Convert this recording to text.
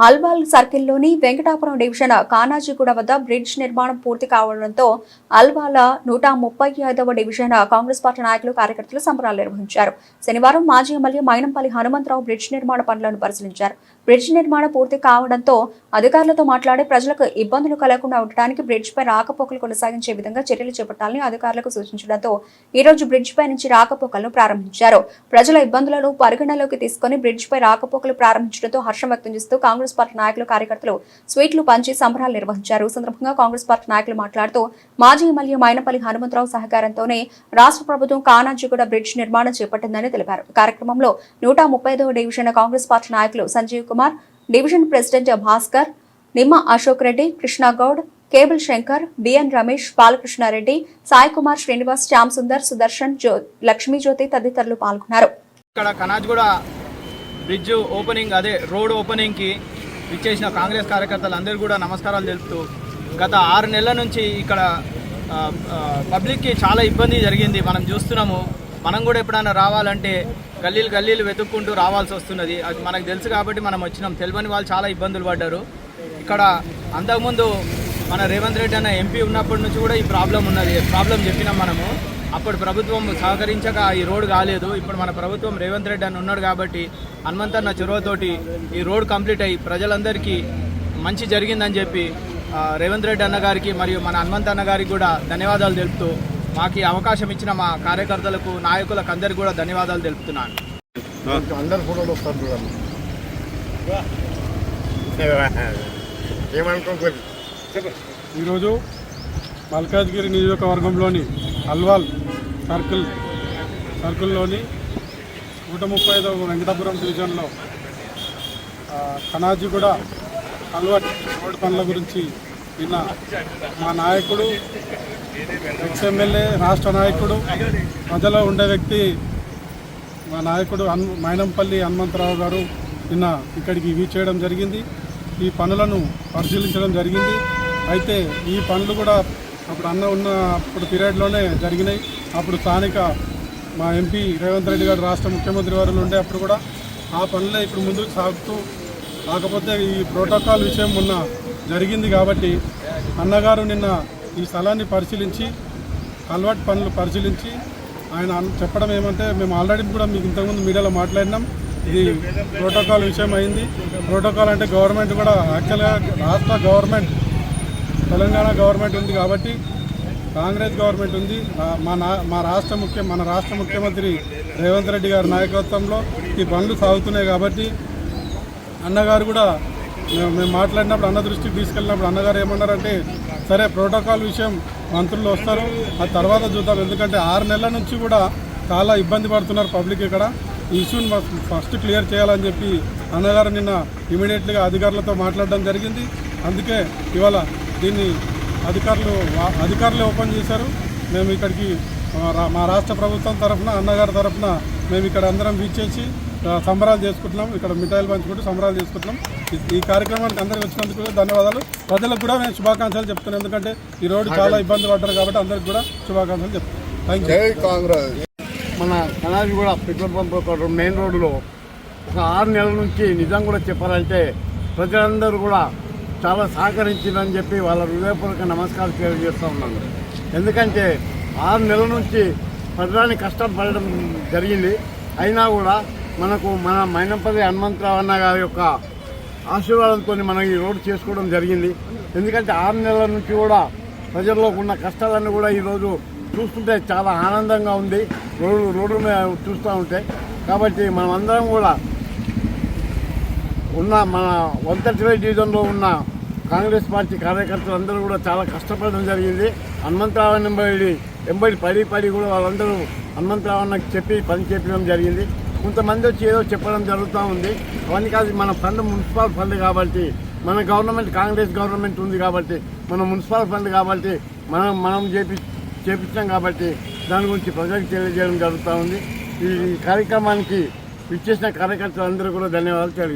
అల్వాల్ సర్కిల్లోని వెంకటాపురం డివిజన్ కానాజీగూడ వద్ద బ్రిడ్జ్ నిర్మాణం పూర్తి కావడంతో అల్వాల నూట ముప్పై ఐదవ డివిజన్ కాంగ్రెస్ పార్టీ నాయకులు కార్యకర్తలు సంబరాలు నిర్వహించారు. శనివారం మాజీ ఎమ్మెల్యే మైనంపల్లి హనుమంతరావు బ్రిడ్జ్ నిర్మాణ పనులను పరిశీలించారు. బ్రిడ్జ్ నిర్మాణం పూర్తి కావడంతో అధికారులతో మాట్లాడి ప్రజలకు ఇబ్బందులు కలగకుండా ఉండటానికి బ్రిడ్జ్ పై రాకపోకలు కొనసాగించే విధంగా చర్యలు చేపట్టాలని అధికారులకు సూచించడంతో ఈ రోజు బ్రిడ్జ్ పై నుంచి రాకపోకలను ప్రారంభించారు. ప్రజల ఇబ్బందులను పరిగణలోకి తీసుకుని బ్రిడ్జ్పై రాకపోకలు ప్రారంభించడంతో హర్షం వ్యక్తం చేస్తూ కాంగ్రెస్ పార్టీ నాయకులు కార్యకర్తలు స్వీట్లు పంచి సంబరాలు నిర్వహించారు. సందర్భంగా కాంగ్రెస్ పార్టీ నాయకులు మాట్లాడుతూ మాజీ ఎమ్మెల్యే మైనపల్లి హనుమంతరావు సహకారంతోనే రాష్ట్ర ప్రభుత్వం కానాజీగూడ బ్రిడ్జ్ నిర్మాణం చేపట్టిందని తెలిపారు. కార్యక్రమంలో నూట ముప్పై డివిజన్ కాంగ్రెస్ పార్టీ నాయకులు Sanjeev Kumar division president Bhaskar Nimma Ashok Reddy Krishnagoud cable Shankar BN Ramesh Balakrishnareddy Sai Kumar Srinivas Shyam Sundar Sudarshan జ్యో లక్ష్మీజ్యోతి తదితరులు పాల్గొన్నారు. ఇక్కడ కనాజ్గూడ బ్రిడ్జ్ ఓపెనింగ్ అదే రోడ్ ఓపెనింగ్కి ఇచ్చేసిన కాంగ్రెస్ కార్యకర్తలు అందరూ కూడా నమస్కారాలు తెలుపుతూ గత ఆరు నెలల నుంచి ఇక్కడ పబ్లిక్కి చాలా ఇబ్బంది జరిగింది. మనం చూస్తున్నాము. మనం కూడా ఎప్పుడైనా రావాలంటే గల్లీలు గల్లీలు వెతుక్కుంటూ రావాల్సి వస్తున్నది. అది మనకు తెలుసు కాబట్టి మనం వచ్చినాం. తెలియని వాళ్ళు చాలా ఇబ్బందులు పడ్డారు. ఇక్కడ అంతకుముందు మన రేవంత్ రెడ్డి అన్న ఎంపీ ఉన్నప్పటి నుంచి కూడా ఈ ప్రాబ్లం ఉన్నది. ప్రాబ్లం చెప్పినాం మనము. అప్పుడు ప్రభుత్వం సహకరించక ఈ రోడ్డు కాలేదు. ఇప్పుడు మన ప్రభుత్వం రేవంత్ రెడ్డి అని ఉన్నాడు కాబట్టి హనుమంతన్న చొరవతోటి ఈ రోడ్ కంప్లీట్ అయ్యి ప్రజలందరికీ మంచి జరిగిందని చెప్పి రేవంత్ రెడ్డి అన్న గారికి మరియు మన హనుమంత్ అన్న గారికి కూడా ధన్యవాదాలు తెలుపుతూ మాకు ఈ అవకాశం ఇచ్చిన మా కార్యకర్తలకు నాయకులకు అందరికీ కూడా ధన్యవాదాలు తెలుపుతున్నాను. అందరు ఫోటోలు వస్తారు చూడండి. ఈరోజు మల్కాజ్గిరి నియోజకవర్గంలోని అల్వాల్ సర్కిల్ సర్కిల్లోని నూట ముప్పై ఐదవ వెంకటాపురం డివిజన్లో కనాజిగూడ కనాజీగూడ రోడ్ పనుల గురించి నిన్న మా నాయకుడు ఎక్స్ఎమ్మెల్యే రాష్ట్ర నాయకుడు ప్రజలో ఉండే వ్యక్తి మా నాయకుడు హన్ మైనంపల్లి హనుమంతరావు గారు నిన్న ఇక్కడికి ఇవి చేయడం జరిగింది. ఈ పనులను పరిశీలించడం జరిగింది. అయితే ఈ పనులు కూడా అప్పుడు అన్న ఉన్న అప్పుడు పీరియడ్లోనే జరిగినాయి. అప్పుడు స్థానిక మా ఎంపీ రేవంత్ రెడ్డి గారు రాష్ట్ర ముఖ్యమంత్రి వారు ఉండే అప్పుడు కూడా ఆ పనులే ఇప్పుడు ముందుకు సాగుతూ కాకపోతే ఈ ప్రోటోకాల్ విషయం మొన్న జరిగింది కాబట్టి అన్నగారు నిన్న ఈ స్థలాన్ని పరిశీలించి కల్వర్ట్ పనులు పరిశీలించి ఆయన చెప్పడం ఏమంటే మేము ఆల్రెడీ కూడా మీకు ఇంతకుముందు మీడియాలో మాట్లాడినాం. ఇది ప్రోటోకాల్ విషయం అయింది. ప్రోటోకాల్ అంటే గవర్నమెంట్ కూడా యాక్చువల్గా రాష్ట్ర గవర్నమెంట్ తెలంగాణ గవర్నమెంట్ ఉంది కాబట్టి కాంగ్రెస్ గవర్నమెంట్ ఉంది. మా నా మా రాష్ట్ర ముఖ్య మన రాష్ట్ర ముఖ్యమంత్రి రేవంత్ రెడ్డి గారి నాయకత్వంలో ఈ బండ్లు సాగుతున్నాయి కాబట్టి అన్నగారు కూడా మేము మాట్లాడినప్పుడు అన్న దృష్టికి తీసుకెళ్ళినప్పుడు అన్నగారు ఏమన్నారంటే సరే ప్రోటోకాల్ విషయం మంత్రులు వస్తారు. ఆ తర్వాత చూద్దాం. ఎందుకంటే ఆరు నెలల నుంచి కూడా చాలా ఇబ్బంది పడుతున్నారు పబ్లిక్ ఇక్కడ. ఈ ఇష్యూని ఫస్ట్- ఫస్ట్ క్లియర్ చేయాలని చెప్పి అన్నగారు నిన్న ఇమీడియట్లీగా అధికారులతో మాట్లాడడం జరిగింది. అందుకే ఇవాళ దీన్ని అధికారులు అధికారులే ఓపెన్ చేశారు. మేము ఇక్కడికి మా రాష్ట్ర ప్రభుత్వం తరఫున అన్నగారి తరఫున మేము ఇక్కడ అందరం వీచేసి సంబరాలు చేసుకుంటున్నాం. ఇక్కడ మిఠాయిలు పంచుకుంటూ సంబరాలు చేసుకుంటున్నాం. ఈ- కార్యక్రమానికి అందరికి వచ్చినందుకు ధన్యవాదాలు. ప్రజలకు కూడా నేను శుభాకాంక్షలు చెప్తున్నాను. ఎందుకంటే ఈ రోడ్డు చాలా ఇబ్బంది పడ్డారు కాబట్టి అందరికి కూడా శుభాకాంక్షలు చెప్తాను థ్యాంక్ యూ కాంగ్రెస్. మన కనాజీ కూడా పెట్రోల్ పంప్ ఒక మెయిన్ రోడ్డులో ఒక ఆరు నెలల నుంచి నిజం కూడా చెప్పాలంటే ప్రజలందరూ కూడా చాలా సహకరించిందని చెప్పి వాళ్ళ హృదయపూర్వక నమస్కారం తెలియజేస్తూ ఉన్నాను. ఎందుకంటే ఆరు నెలల నుంచి పడడానికి కష్టపడడం జరిగింది. అయినా కూడా మనకు మన మైనంపల్లి హనుమంతరావు అన్న గారి యొక్క ఆశీర్వాదంతో మనం ఈ రోడ్డు చేసుకోవడం జరిగింది. ఎందుకంటే ఆరు నెలల నుంచి కూడా ప్రజల్లో ఉన్న కష్టాలన్నీ కూడా ఈరోజు చూస్తుంటే చాలా ఆనందంగా ఉంది. రోడ్డు రోడ్డు మీద చూస్తూ ఉంటే. కాబట్టి మనమందరం కూడా ఉన్న మన వంతటి డివిజన్లో ఉన్న కాంగ్రెస్ పార్టీ కార్యకర్తలు అందరూ కూడా చాలా కష్టపడడం జరిగింది. హనుమంతరావు ఎంబడి పడి పడి కూడా వాళ్ళందరూ హనుమంతరావన్నకు చెప్పి పని చెప్పడం జరిగింది. కొంతమంది వచ్చి ఏదో చెప్పడం జరుగుతూ ఉంది. అవన్నీ కాదు మన ఫండ్ మున్సిపల్ ఫండ్ కాబట్టి మన గవర్నమెంట్ కాంగ్రెస్ గవర్నమెంట్ ఉంది కాబట్టి మన మున్సిపల్ ఫండ్ కాబట్టి మనం మనం చేపి చేపించాం కాబట్టి దాని గురించి ప్రజలకు తెలియజేయడం జరుగుతూ ఉంది. ఈ కార్యక్రమానికి ఇచ్చేసిన కార్యకర్తలందరూ కూడా ధన్యవాదాలు తెలియజేస్తారు